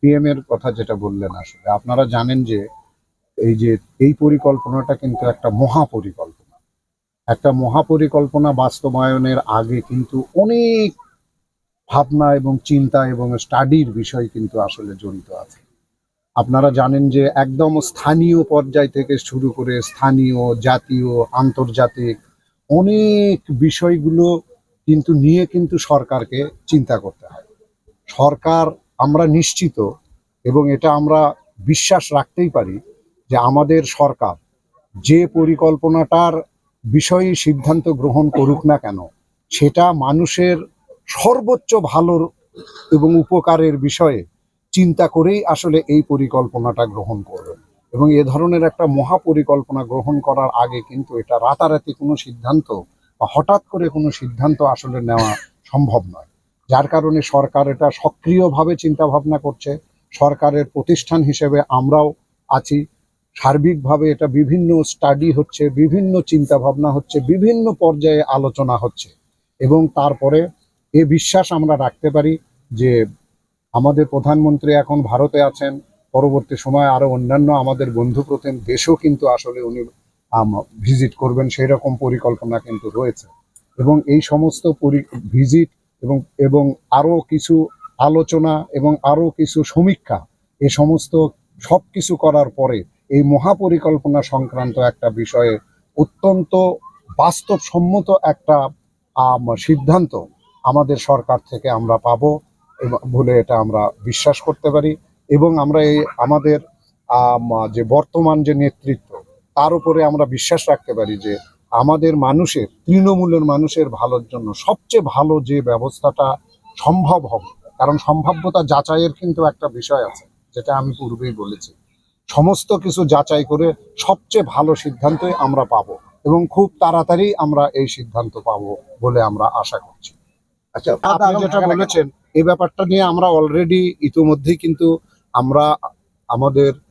PM এর কথা যেটা বললেন আসলে, আপনারা জানেন যে এই যে, এই পরিকল্পনাটা কিন্তু একটা মহা পরিকল্পনা একটা মহা পরিকল্পনা বাস্তবায়নের আগে কিন্তু অনেক ভাবনা এবং চিন্তা এবং স্টাডির বিষয় কিন্তু আসলে জড়িত আছে। আপনারা জানেন যে একদম স্থানীয় পর্যায় থেকে শুরু করে স্থানীয়, জাতীয়, আন্তর্জাতিক অনেক বিষয়গুলো কিন্তু নিয়ে কিন্তু সরকারকে চিন্তা করতে হয়। সরকার আমরা নিশ্চিত এবং এটা আমরা বিশ্বাস রাখতেই পারি যে আমাদের সরকার যে পরিকল্পনাটার বিষয়ে সিদ্ধান্ত গ্রহণ করুক না কেন, সেটা মানুষের সর্বোচ্চ ভালোর এবং উপকারের বিষয়ে চিন্তা করেই আসলে এই পরিকল্পনাটা গ্রহণ করবে। এবং এ ধরনের একটা মহা পরিকল্পনা গ্রহণ করার আগে কিন্তু এটা রাতারাতি কোনো সিদ্ধান্ত বা হঠাৎ করে কোনো সিদ্ধান্ত আসলে নেওয়া সম্ভব নয়। যার কারণে সরকার এটা সক্রিয়ভাবে চিন্তা ভাবনা করছে। সরকারের প্রতিষ্ঠান হিসেবে আমরাও আছি। সার্বিকভাবে এটা বিভিন্ন স্টাডি হচ্ছে, বিভিন্ন চিন্তা ভাবনা হচ্ছে, বিভিন্ন পর্যায়ে আলোচনা হচ্ছে। এবং তারপরে এ বিশ্বাস আমরা রাখতে পারি যে আমাদের প্রধানমন্ত্রী এখন ভারতে আছেন, পরবর্তী সময় আরও অন্যান্য আমাদের বন্ধু প্রতিম দেশও কিন্তু আসলে উনি ভিজিট করবেন সেই রকম পরিকল্পনা কিন্তু রয়েছে। এবং এই সমস্ত ভিজিট এবং এবং আরও কিছু আলোচনা এবং আরও কিছু সমীক্ষা, এ সমস্ত সব কিছু করার পরে এই মহাপরিকল্পনা সংক্রান্ত একটা বিষয়ে অত্যন্ত বাস্তবসম্মত একটা সিদ্ধান্ত আমাদের সরকার থেকে আমরা পাবো বলে এটা আমরা বিশ্বাস করতে পারি এবং আমরা এই আমাদের যে বর্তমান যে নেতৃত্ব, তার উপরে আমরা বিশ্বাস রাখতে পারি যে আমাদের মানুষের তৃণমূলের মানুষের ভালোর জন্য সবচেয়ে ভালো যে ব্যবস্থাটা সম্ভব হবে কারণ সম্ভাব্যতা যাচাইয়ের কিন্তু একটা বিষয় আছে যেটা আমি পূর্বেই বলেছি। সমস্ত কিছু যাচাই করে সবচেয়ে ভালো সিদ্ধান্তই আমরা পাবো এবং খুব তাড়াতাড়ি আমরা এই সিদ্ধান্ত পাবো বলে আমরা আশা করছি। আচ্ছা আপনি যেটা বলেছেন এই ব্যাপারটা নিয়ে আমরা অলরেডি ইতিমধ্যেই কিন্তু আমরা আমাদের আম,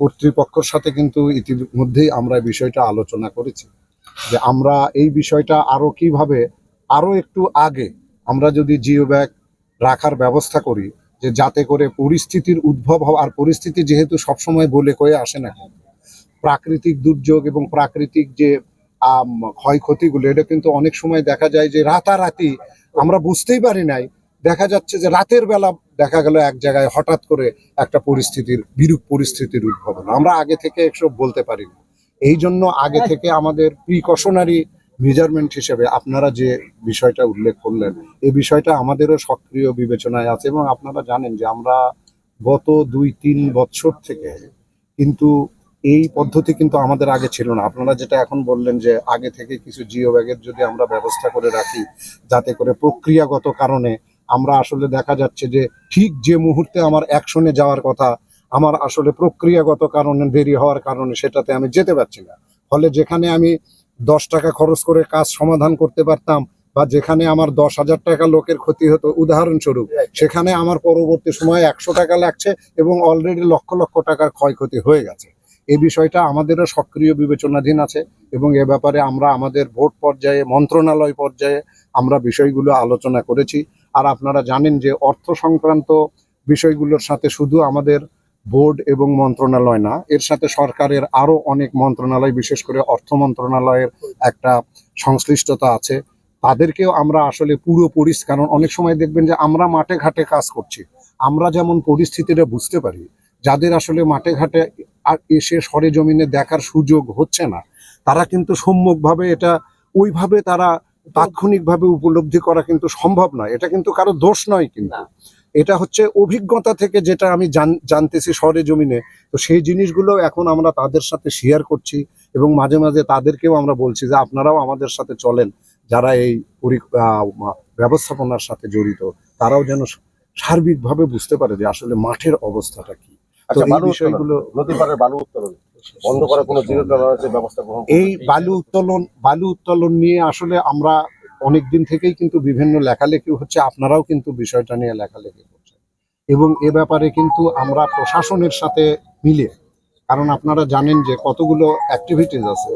কর্তৃপক্ষের সাথে কিন্তু ইতিমধ্যেই আমরা বিষয়টা আলোচনা করেছি। যে আমরা এই বিষয়টা আরও কীভাবে, আরও একটু আগে আমরা যদি জিও ব্যাগ রাখার ব্যবস্থা করি, যে যাতে করে পরিস্থিতির উদ্ভব হওয়া, আর পরিস্থিতি যেহেতু সবসময় বলে কয়ে আসে না, প্রাকৃতিক দুর্যোগ এবং প্রাকৃতিক যে ক্ষয়ক্ষতিগুলো, এটা কিন্তু অনেক সময় দেখা যায় যে রাতারাতি আমরা বুঝতেই পারি নাই দেখা যাচ্ছে যে রাতের বেলা দেখা গেল এক জায়গায় হঠাৎ করে একটা পরিস্থিতির, বিরূপ পরিস্থিতির উদ্ভব আমরা আগে থেকে এসব বলতে পারি না। এই জন্য আগে থেকে আমাদের প্রিকশনারি মেজারমেন্ট হিসেবে আপনারা যে বিষয়টা উল্লেখ করলেন, এই বিষয়টা আমাদেরও সক্রিয় বিবেচনায় আছে এবং আপনারা জানেন যে আমরা গত দুই, তিন বছর থেকে কিন্তু এই পদ্ধতি কিন্তু আমাদের আগে ছিল না। আপনারা যেটা এখন বললেন যে আগে থেকে কিছু জিও ব্যাগের যদি আমরা ব্যবস্থা করে রাখি, যাতে করে প্রক্রিয়াগত কারণে আমরা আসলে দেখা যাচ্ছে যে ঠিক যে মুহূর্তে আমার অ্যাকশনে যাওয়ার কথা আমার আসলে প্রক্রিয়াগত কারণে দেরি হওয়ার কারণে সেটাতে আমি যেতে পারছি না। ফলে যেখানে আমি দশ টাকা খরচ করে কাজ সমাধান করতে পারতাম বা যেখানে আমার দশ হাজার টাকা লোকের ক্ষতি হতো উদাহরণস্বরূপ সেখানে আমার পরবর্তী সময়ে একশো টাকা লাগছে এবং অলরেডি লক্ষ লক্ষ টাকার ক্ষয়ক্ষতি হয়ে গেছে। এই বিষয়টা আমাদেরও সক্রিয় বিবেচনাধীন আছে এবং এ ব্যাপারে আমরা আমাদের ভোট পর্যায়ে মন্ত্রণালয় পর্যায়ে আমরা বিষয়গুলো আলোচনা করেছি। আর আপনারা জানেন যে অর্থ সংক্রান্ত বিষয়গুলোর সাথে শুধু আমাদের বোর্ড এবং মন্ত্রণালয় না, এর সাথে সরকারের আরও অনেক মন্ত্রণালয়, বিশেষ করে অর্থ মন্ত্রণালয়ের একটা সংশ্লিষ্টতা আছে। তাদেরকেও আমরা আসলে পুরো পরিস কারণ অনেক সময় দেখবেন যে আমরা মাঠে ঘাটে কাজ করছি। আমরা যেমন পরিস্থিতিটা বুঝতে পারি, যাদের আসলে মাঠে ঘাটে আর এসে সরে জমিনে দেখার সুযোগ হচ্ছে না, তারা কিন্তু সম্মুখভাবে এটা, ওইভাবে তারা তাৎক্ষণিকভাবে উপলব্ধি করা কিন্তু সম্ভব নয়। এটা কিন্তু কারও দোষ নয় কিন্তু। এটা হচ্ছে অভিজ্ঞতা থেকে যেটা আমি জানতেছি শহরে জমিনে। তো সেই জিনিসগুলো এখন আমরা তাদের সাথে শেয়ার করছি এবং মাঝে মাঝে তাদেরকেও আমরা বলছি যে আপনারাও আমাদের সাথে চলেন। যারা এই ব্যবস্থাপনার সাথে জড়িত তারাও যেন সার্বিকভাবে বুঝতে পারে যে আসলে মাঠের অবস্থাটা কি। তো আচ্ছা এই বালু বিষয়গুলো বালু উত্তোলন। বন্ধ করার কোনো ব্যবস্থা গ্রহণ এই বালু উত্তোলন বালু উত্তোলন নিয়ে আসলে আমরা অনেক দিন থেকেই কিন্তু বিভিন্ন লেখালেখি হচ্ছে আপনারাও কিন্তু বিষয়টা নিয়ে লেখালেখি করছেন। এবং এ ব্যাপারে কিন্তু আমরা প্রশাসনের সাথে মিলে কারণ আপনারা জানেন যে কতগুলো অ্যাক্টিভিটিস আছে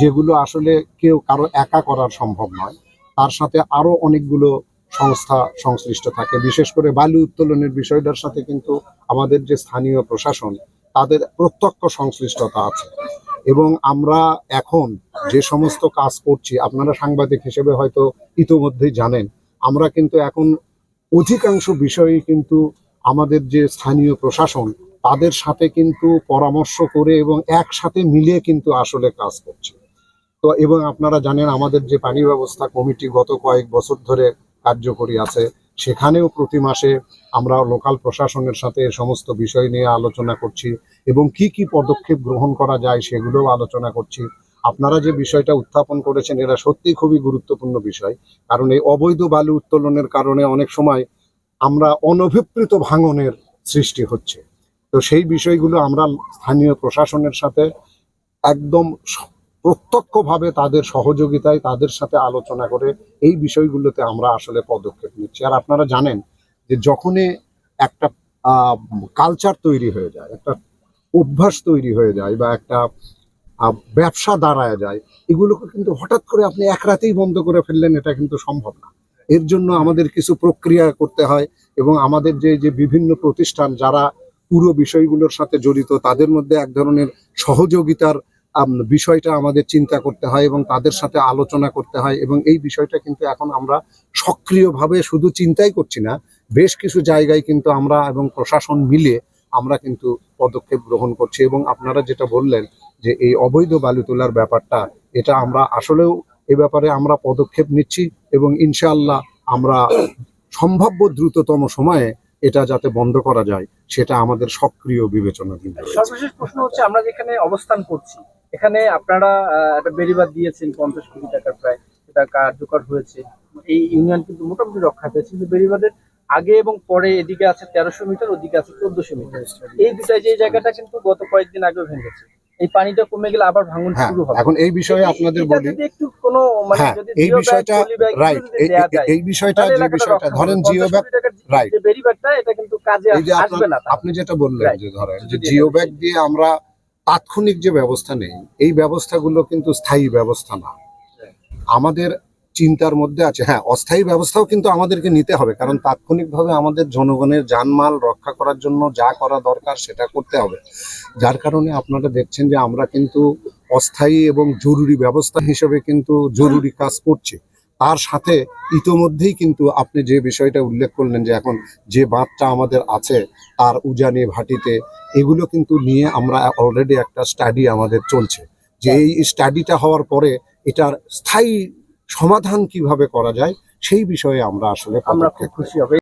যেগুলো আসলে কেউ কারও একা করার সম্ভব নয়। তার সাথে আরও অনেকগুলো সংস্থা সংশ্লিষ্ট থাকে। বিশেষ করে বালু উত্তোলনের বিষয়টার সাথে কিন্তু আমাদের যে স্থানীয় প্রশাসন তাদের প্রত্যক্ষ সংশ্লিষ্টতা আছে। এবং আমরা এখন যে সমস্ত কাজ করছি, আপনারা সাংবাদিক হিসেবে হয়তো ইতোমধ্যেই জানেন, আমরা কিন্তু এখন অধিকাংশ বিষয়ে কিন্তু আমাদের যে স্থানীয় প্রশাসন, তাদের সাথে কিন্তু পরামর্শ করে এবং একসাথে মিলিয়ে কিন্তু আসলে কাজ করছে। তো এবং আপনারা জানেন, আমাদের যে পানি ব্যবস্থা কমিটি গত কয়েক বছর ধরে কার্যকরী আছে সেখানেও প্রতি মাসে আমরা লোকাল প্রশাসনের সাথে সমস্ত বিষয় নিয়ে আলোচনা করছি এবং কি কি পদক্ষেপ গ্রহণ করা যায় সেগুলোও আলোচনা করছি। আপনারা যে বিষয়টা উত্থাপন করেছেন এরা সত্যিই খুবই গুরুত্বপূর্ণ বিষয়। কারণ এই অবৈধ বালু উত্তোলনের কারণে অনেক সময় আমরা অনভিপ্রেত ভাঙনের সৃষ্টি হচ্ছে। তো সেই বিষয়গুলো আমরা স্থানীয় প্রশাসনের সাথে একদম প্রত্যক্ষভাবে তাদের সহযোগিতায় তাদের সাথে আলোচনা করে এই বিষয়গুলোতে আমরা আসলে পদক্ষেপ নিচ্ছি। আর আপনারা জানেন যে যখনই একটা কালচার তৈরি হয়ে যায়, একটা অভ্যাস তৈরি হয়ে যায় বা একটা ব্যবসা দাঁড়ায় যায়, এগুলোকে কিন্তু হঠাৎ করে আপনি এক রাতেই বন্ধ করে ফেললেন, এটা কিন্তু সম্ভব না। এর জন্য আমাদের কিছু প্রক্রিয়া করতে হয় এবং আমাদের যে যে বিভিন্ন প্রতিষ্ঠান যারা পুরো বিষয়গুলোর সাথে জড়িত, তাদের মধ্যে এক ধরনের সহযোগিতার বিষয়টা আমাদের চিন্তা করতে হয় এবং তাদের সাথে আলোচনা করতে হয় এবং এই বিষয়টা কিন্তু এখন আমরা সক্রিয়ভাবে শুধু চিন্তাই করছি না, বেশ কিছু জায়গায় কিন্তু আমরা এবং প্রশাসন মিলে আমরা কিন্তু পদক্ষেপ গ্রহণ করছি এবং আপনারা যেটা বললেন যে এই অবৈধ বালু তোলার ব্যাপারটা, এটা আমরা আসলেও এ ব্যাপারে আমরা পদক্ষেপ নিচ্ছি এবং ইনশাআল্লাহ আমরা সম্ভাব্য দ্রুততম সময়ে এটা যাতে বন্ধ করা যায়, সেটা আমাদের সক্রিয় বিবেচনা কিন্তু সর্বশেষ প্রশ্ন হচ্ছে, আমরা যেখানে অবস্থান করছি এখানে আপনারা একটা বেড়িবাদ দিয়েছেন পঞ্চাশ কোটি টাকার প্রায় সেটা কার্যকর হয়েছে। এই ইউনিয়ন কিন্তু মোটামুটি রক্ষা পেয়েছে কিন্তু বেড়িবাদের আগে এবং পরে এদিকে আছে তেরোশো মিটার ওদিকে আছে চোদ্দশো মিটার। এই দুটাই যে জায়গাটা কিন্তু গত কয়েকদিন আগেও ভেঙেছে। এই পানিটা কমে গেলে আবার ভাঙন হ্যাঁ শুরু হবে। এখন এই বিষয়ে আপনাদের বলি একটু কোনো মানে হ্যাঁ যদি এই বিষয়টা রাইট এই বিষয়টা যে বিষয়টা ধরেন জিও ব্যাগ বেড়িবাদটা এটা কিন্তু কাজে আসবে না আপনি যেটা বললেন যে ধরেন যে জিও ব্যাগ দিয়ে আমরা তাৎক্ষণিক যে ব্যবস্থা নেই, এই ব্যবস্থাগুলো কিন্তু স্থায়ী ব্যবস্থা না। আমাদের চিন্তার মধ্যে আছে। হ্যাঁ অস্থায়ী ব্যবস্থাও কিন্তু আমাদেরকে নিতে হবে, কারণ তাৎক্ষণিকভাবে আমাদের জনগণের জানমাল রক্ষা করার জন্য যা করা দরকার সেটা করতে হবে। যার কারণে আপনারা দেখছেন যে আমরা কিন্তু অস্থায়ী এবং জরুরি ব্যবস্থা হিসেবে কিন্তু জরুরি কাজ করছি। তার সাথে ইতোমধ্যেই কিন্তু আপনি যে বিষয়টা উল্লেখ করলেন যে এখন যে বাঁধটা আমাদের আছে তার উজানি ভাটিতে এগুলো কিন্তু নিয়ে আমরা অলরেডি একটা স্টাডি আমাদের চলছে। যে এই স্টাডিটা হওয়ার পরে এটার স্থায়ী সমাধান কীভাবে করা যায় সেই বিষয়ে আমরা আসলে আমরা খুব খুশি হবে।